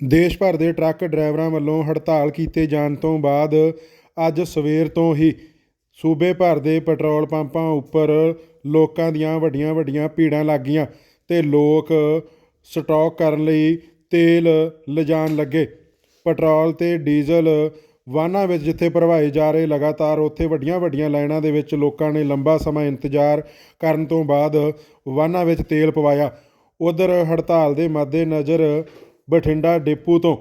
ਦੇਸ਼ ਭਰ ਦੇ ਟਰੱਕ ਡਰਾਈਵਰਾਂ ਵੱਲੋਂ ਹੜਤਾਲ ਕੀਤੇ ਜਾਣ ਤੋਂ ਬਾਅਦ ਅੱਜ ਸਵੇਰ ਤੋਂ ਹੀ ਸੂਬੇ ਭਰ ਦੇ ਪੈਟਰੋਲ ਪੰਪਾਂ ਉੱਪਰ ਲੋਕਾਂ ਦੀਆਂ ਵੱਡੀਆਂ ਵੱਡੀਆਂ ਭੀੜਾਂ ਲੱਗ ਗਈਆਂ ਤੇ ਲੋਕ ਸਟਾਕ ਕਰਨ ਲਈ ਤੇਲ ਲਿਜਾਣ ਲੱਗੇ। ਪੈਟਰੋਲ ਤੇ ਡੀਜ਼ਲ ਵਾਹਨਾਂ ਵਿੱਚ ਜਿੱਥੇ ਭਰਵਾਏ ਜਾ ਰਹੇ ਲਗਾਤਾਰ ਉੱਥੇ ਵੱਡੀਆਂ ਵੱਡੀਆਂ ਲਾਈਨਾਂ ਦੇ ਵਿੱਚ ਲੋਕਾਂ ਨੇ ਲੰਬਾ ਸਮਾਂ ਇੰਤਜ਼ਾਰ ਕਰਨ ਤੋਂ ਬਾਅਦ ਵਾਹਨਾਂ ਵਿੱਚ ਤੇਲ ਪਵਾਇਆ। ਉਧਰ ਹੜਤਾਲ ਦੇ ਮੱਦੇਨਜ਼ਰ ਬਠਿੰਡਾ ਡਿਪੂ ਤੋਂ।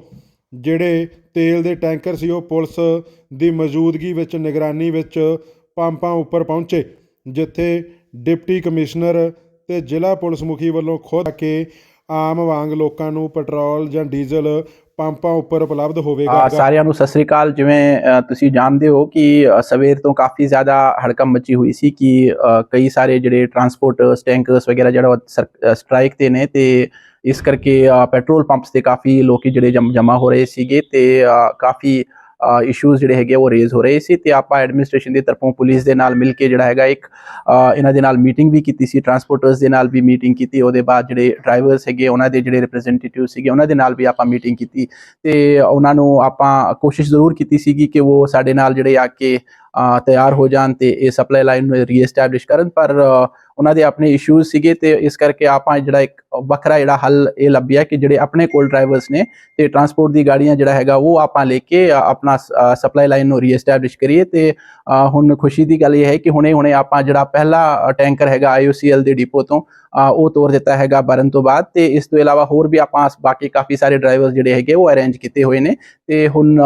ਜਿਹੜੇ ਤੇਲ ਦੇ ਟੈਂਕਰ ਸੀ, ਉਹ ਪੁਲਿਸ ਦੀ ਮੌਜੂਦਗੀ ਵਿੱਚ, ਨਿਗਰਾਨੀ ਵਿੱਚ ਪੰਪਾਂ ਉੱਪਰ ਪਹੁੰਚੇ, ਜਿੱਥੇ ਡਿਪਟੀ ਕਮਿਸ਼ਨਰ ਤੇ ਜ਼ਿਲ੍ਹਾ ਪੁਲਿਸ ਮੁਖੀ ਵੱਲੋਂ ਖੁਦ ਆ ਕੇ ਆਮ ਵਾਂਗ ਲੋਕਾਂ ਨੂੰ ਪੈਟਰੋਲ ਜਾਂ ਡੀਜ਼ਲ ਪੰਪਾਂ ਉੱਪਰ ਉਪਲਬਧ ਹੋਵੇਗਾ। ਸਾਰਿਆਂ ਨੂੰ ਸਤਿ ਸ੍ਰੀ ਅਕਾਲ। ਜਿਵੇਂ ਤੁਸੀਂ ਜਾਣਦੇ ਹੋ ਕਿ ਸਵੇਰ ਤੋਂ ਕਾਫੀ ਜ਼ਿਆਦਾ ਹੜਕੰਪ ਮਚੀ ਹੋਈ ਸੀ ਕਿ ਕਈ ਸਾਰੇ ਜਿਹੜੇ ਟਰਾਂਸਪੋਰਟਰਸ ਟੈਂਕਰਸ ਵਗੈਰਾ ਜਿਹੜਾ ਸਟ੍ਰਾਈਕ ਤੇ ਨੇ ਤੇ ਇਸ ਕਰਕੇ ਪੈਟਰੋਲ ਪੰਪਸ ਤੇ ਕਾਫੀ ਲੋਕੀ ਜਿਹੜੇ ਜਮਾ ਹੋ ਰਹੇ ਸੀਗੇ ਤੇ ਕਾਫੀ ਇਸ਼ੂਜ਼ ਜਿਹੜੇ ਹੈਗੇ ਉਹ ਰੇਜ਼ ਹੋ ਰਹੇ ਸੀ ਤੇ ਆਪਾਂ ਐਡਮਿਨਿਸਟ੍ਰੇਸ਼ਨ ਦੀ ਤਰਫੋਂ ਪੁਲਿਸ ਦੇ ਨਾਲ ਮਿਲ ਕੇ ਜਿਹੜਾ ਹੈਗਾ ਇੱਕ ਇਹਨਾਂ ਦੇ ਨਾਲ ਮੀਟਿੰਗ ਵੀ ਕੀਤੀ ਸੀ ਟਰਾਂਸਪੋਰਟਰਸ ਦੇ ਨਾਲ ਵੀ ਮੀਟਿੰਗ ਕੀਤੀ, ਉਹਦੇ ਬਾਅਦ ਜਿਹੜੇ ਡਰਾਈਵਰਸ ਹੈਗੇ ਉਹਨਾਂ ਦੇ ਜਿਹੜੇ ਰਿਪਰੈਜ਼ੈਂਟੇਟਿਵ ਸੀਗੇ, ਉਹਨਾਂ ਦੇ ਨਾਲ ਵੀ ਆਪਾਂ ਮੀਟਿੰਗ ਕੀਤੀ ਤੇ ਉਹਨਾਂ ਨੂੰ ਆਪਾਂ ਕੋਸ਼ਿਸ਼ ਜ਼ਰੂਰ ਕੀਤੀ ਸੀਗੀ ਕਿ ਉਹ ਸਾਡੇ ਨਾਲ ਜਿਹੜੇ ਆ ਕੇ ਤਿਆਰ ਹੋ ਜਾਣ ਤੇ ਇਹ ਸਪਲਾਈ ਲਾਈਨ ਨੂੰ ਰੀਐਸਟੈਬਲਿਸ਼ ਕਰਨ। ਪਰ ਉਹਨਾਂ ਦੇ ਆਪਣੇ ਇਸ਼ੂਜ਼ ਸੀਗੇ ਤੇ ਇਸ ਕਰਕੇ ਆਪਾਂ ਜਿਹੜਾ ਇੱਕ ਵੱਖਰਾ ਜਿਹੜਾ ਹੱਲ ਇਹ ਲੱਭਿਆ ਕਿ ਜਿਹੜੇ ਆਪਣੇ ਕੋਲ ਡਰਾਈਵਰਸ ਨੇ ਤੇ ਟਰਾਂਸਪੋਰਟ ਦੀ ਗਾੜੀਆਂ ਜਿਹੜਾ ਹੈਗਾ ਉਹ ਆਪਾਂ ਲੈ ਕੇ ਆਪਣਾ ਸਪਲਾਈ ਲਾਈਨ ਨੂੰ ਰੀਐਸਟੈਬਲਿਸ਼ ਕਰੀਏ ਤੇ ਹੁਣ ਖੁਸ਼ੀ ਦੀ ਗੱਲ ਇਹ ਹੈ ਕਿ ਹੁਣੇ ਹੁਣੇ ਆਪਾਂ ਜਿਹੜਾ ਪਹਿਲਾ ਟੈਂਕਰ ਹੈਗਾ ਆਈਓਸੀਐਲ ਦੇ ਡਿਪੋ ਤੋਂ ਉਹ ਤੋਰ ਦਿੱਤਾ ਹੈਗਾ ਬਰਨ ਤੋਂ ਬਾਅਦ ਤੇ ਇਸ ਤੋਂ ਇਲਾਵਾ ਹੋਰ ਵੀ ਆਪਾਂ ਬਾਕੀ ਕਾਫੀ ਸਾਰੇ ਡਰਾਈਵਰਸ ਜਿਹੜੇ ਹੈਗੇ ਉਹ ਅਰੇਂਜ ਕੀਤੇ ਹੋਏ ਨੇ ਤੇ ਹੁਣ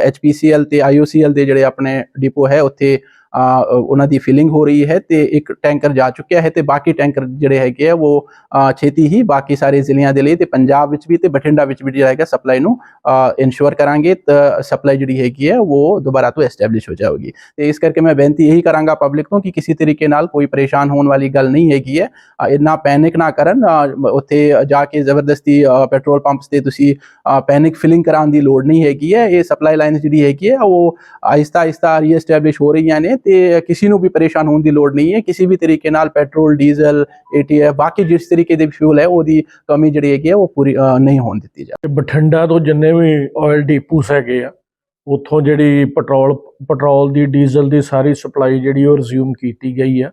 ਐਚਪੀਸੀਐਲ ਤੇ ਆਈਓਸੀਐਲ ਦੇ ਜਿਹੜੇ ਆਪਣੇ ਡਿਪੋ ਹੈ ਉੱਥੇ ਉਹਨਾਂ ਦੀ ਫਿਲਿੰਗ ਹੋ ਰਹੀ ਹੈ ਤੇ ਇੱਕ ਟੈਂਕਰ ਜਾ ਚੁੱਕਿਆ ਹੈ ਤੇ ਬਾਕੀ ਟੈਂਕਰ ਜਿਹੜੇ ਹੈਗੇ ਆ, ਉਹ ਛੇਤੀ ਹੀ ਬਾਕੀ ਸਾਰੇ ਜ਼ਿਲ੍ਹਿਆਂ ਦੇ ਲਈ ਤੇ ਪੰਜਾਬ ਵਿੱਚ ਵੀ ਤੇ ਬਠਿੰਡਾ ਵਿੱਚ ਵੀ ਜਿਹੜਾ ਹੈਗਾ ਸਪਲਾਈ ਨੂੰ ਇਨਸ਼ੋਰ ਕਰਾਂਗੇ ਤਾਂ ਸਪਲਾਈ ਜਿਹੜੀ ਹੈਗੀ ਹੈ ਉਹ ਦੁਬਾਰਾ ਤੋਂ ਐਸਟੈਬਲਿਸ਼ ਹੋ ਜਾਊਗੀ। ਤੇ ਇਸ ਕਰਕੇ ਮੈਂ ਬੇਨਤੀ ਇਹੀ ਕਰਾਂਗਾ ਪਬਲਿਕ ਨੂੰ ਕਿ ਕਿਸੇ ਤਰੀਕੇ ਨਾਲ ਕੋਈ ਪਰੇਸ਼ਾਨ ਹੋਣ ਵਾਲੀ ਗੱਲ ਨਹੀਂ ਹੈਗੀ ਹੈ। ਇੰਨਾ ਪੈਨਿਕ ਨਾ ਕਰਨ ਉੱਥੇ ਜਾ ਕੇ ਜ਼ਬਰਦਸਤੀ ਪੈਟਰੋਲ ਪੰਪਸ ਤੇ ਤੁਸੀਂ ਪੈਨਿਕ ਫਿਲਿੰਗ ਕਰਾਉਣ ਦੀ ਲੋੜ ਨਹੀਂ ਹੈਗੀ ਹੈ। ਇਹ ਸਪਲਾਈ ਲਾਈਨ ਜਿਹੜੀ ਹੈਗੀ ਹੈ, ਉਹ ਆਇਸਤਾ ਆਹਿਸਤਾ ਰੀਐਸਟੈਬਲਿਸ਼ ਹੋ ਰਹੀਆਂ ਨੇ ਤੇ ਕਿਸੇ ਨੂੰ ਵੀ ਪਰੇਸ਼ਾਨ ਹੋਣ ਦੀ ਲੋੜ ਨਹੀਂ ਹੈ। ਕਿਸੇ ਵੀ ਤਰੀਕੇ ਨਾਲ ਪੈਟਰੋਲ, ਡੀਜ਼ਲ ਏਟੀਐਫ ਬਾਕੀ ਜਿਸ ਤਰੀਕੇ ਦੇ ਫਿਊਲ ਹੈ, ਉਹਦੀ ਕਮੀ ਜਿਹੜੀ ਹੈਗੀ ਹੈ, ਉਹ ਪੂਰੀ ਨਹੀਂ ਹੋਣ ਦਿੱਤੀ ਜਾ ਬਠਿੰਡਾ ਤੋਂ ਜਿੰਨੇ ਵੀ ਆਇਲ ਡੀਪੂਸ ਹੈਗੇ ਆ, ਉੱਥੋਂ ਜਿਹੜੀ ਪੈਟਰੋਲ ਪੈਟਰੋਲ ਦੀ, ਡੀਜ਼ਲ ਦੀ ਸਾਰੀ ਸਪਲਾਈ ਜਿਹੜੀ ਉਹ ਰਿਜ਼ਿਊਮ ਕੀਤੀ ਗਈ ਆ।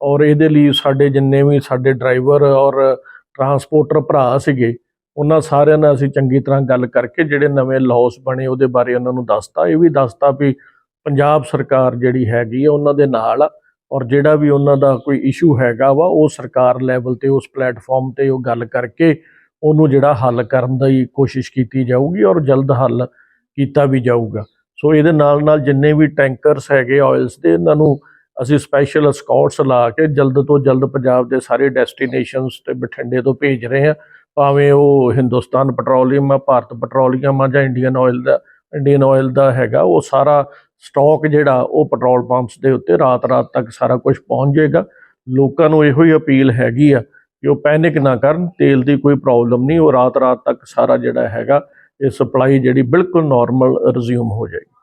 ਔਰ ਇਹਦੇ ਲਈ ਸਾਡੇ ਜਿੰਨੇ ਵੀ ਸਾਡੇ ਡਰਾਈਵਰ ਔਰ ਟਰਾਂਸਪੋਰਟਰ ਭਰਾ ਸੀਗੇ, ਉਹਨਾਂ ਸਾਰਿਆਂ ਨਾਲ ਅਸੀਂ ਚੰਗੀ ਤਰ੍ਹਾਂ ਗੱਲ ਕਰਕੇ ਜਿਹੜੇ ਨਵੇਂ ਲਾਅਸ ਬਣੇ ਉਹਦੇ ਬਾਰੇ ਉਹਨਾਂ ਨੂੰ ਦੱਸਤਾ। ਇਹ ਵੀ ਦੱਸਤਾ ਵੀ ਪੰਜਾਬ ਸਰਕਾਰ ਜਿਹੜੀ ਹੈਗੀ ਆ, ਉਹਨਾਂ ਦੇ ਨਾਲ ਆ, ਔਰ ਜਿਹੜਾ ਵੀ ਉਹਨਾਂ ਦਾ ਕੋਈ ਇਸ਼ੂ ਹੈਗਾ ਵਾ, ਉਹ ਸਰਕਾਰ ਲੈਵਲ ਤੇ, ਉਸ ਪਲੇਟਫਾਰਮ ਤੇ ਉਹ ਗੱਲ ਕਰਕੇ ਉਹਨੂੰ ਜਿਹੜਾ ਹੱਲ ਕਰਨ ਦੀ ਕੋਸ਼ਿਸ਼ ਕੀਤੀ ਜਾਊਗੀ ਔਰ ਜਲਦ ਹੱਲ ਕੀਤਾ ਵੀ ਜਾਊਗਾ। ਸੋ ਇਹਦੇ ਨਾਲ ਨਾਲ ਜਿੰਨੇ ਵੀ ਟੈਂਕਰਸ ਹੈਗੇ ਆਇਲਸ ਦੇ, ਇਹਨਾਂ ਨੂੰ ਅਸੀਂ ਸਪੈਸ਼ਲ ਸਕਾਟਸ ਲਾ ਕੇ ਜਲਦ ਤੋਂ ਜਲਦ ਪੰਜਾਬ ਦੇ ਸਾਰੇ ਡੈਸਟੀਨੇਸ਼ਨਸ ਤੇ ਬਠਿੰਡੇ ਤੋਂ ਭੇਜ ਰਹੇ ਹਾਂ, ਭਾਵੇਂ ਉਹ ਹਿੰਦੁਸਤਾਨ ਪੈਟਰੋਲੀਅਮ ਆ, ਭਾਰਤ ਪੈਟਰੋਲੀਅਮ ਆ ਜਾਂ ਇੰਡੀਅਨ ਆਇਲ ਦਾ ਇੰਡੀਅਨ ਆਇਲ ਦਾ ਹੈਗਾ, ਉਹ ਸਾਰਾ ਸਟਾਕ ਜਿਹੜਾ, ਉਹ ਪੈਟਰੋਲ ਪੰਪਸ ਦੇ ਉੱਤੇ ਰਾਤ-ਰਾਤ ਤੱਕ ਸਾਰਾ ਕੁਝ ਪਹੁੰਚ ਜਾਏਗਾ। ਲੋਕਾਂ ਨੂੰ ਇਹੋ ਹੀ ਅਪੀਲ ਹੈਗੀ ਆ ਕਿ ਉਹ ਪੈਨਿਕ ਨਾ ਕਰਨ, ਤੇਲ ਦੀ ਕੋਈ ਪ੍ਰੋਬਲਮ ਨਹੀਂ, ਉਹ ਰਾਤ-ਰਾਤ ਤੱਕ ਸਾਰਾ ਜਿਹੜਾ ਹੈਗਾ, ਇਹ ਸਪਲਾਈ ਜਿਹੜੀ ਬਿਲਕੁਲ ਨਾਰਮਲ ਰਿਜ਼ਿਊਮ ਹੋ ਜਾਏਗੀ।